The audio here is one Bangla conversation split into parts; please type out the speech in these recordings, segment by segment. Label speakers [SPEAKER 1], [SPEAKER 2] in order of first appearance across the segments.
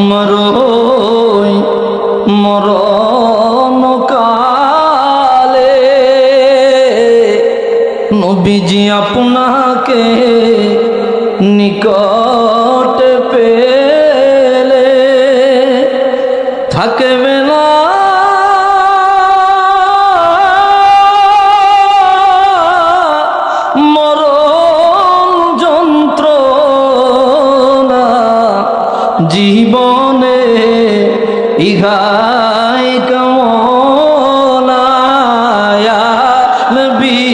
[SPEAKER 1] মরই মরণ কালে নবীজি আপনাকে নিকট পেলে। থাকবে জীবনে ইহাই কমলায়া নবী।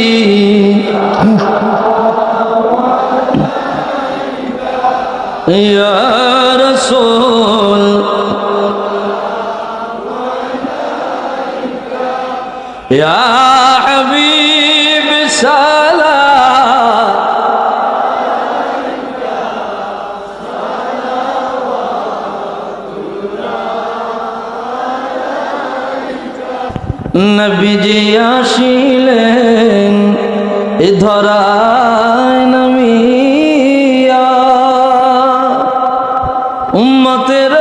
[SPEAKER 1] ইয়া রাসূল। নবীজি আসিলেন এ ধরায় নামিয়া। উম্মতের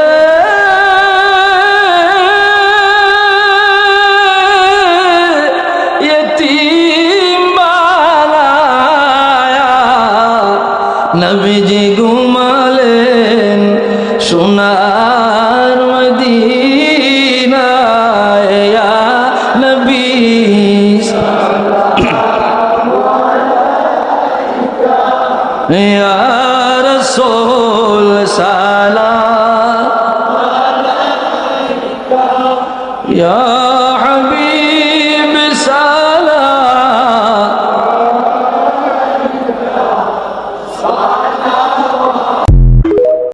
[SPEAKER 1] নবীজি ঘুমালেন সোনা রসোল সালা হবিব।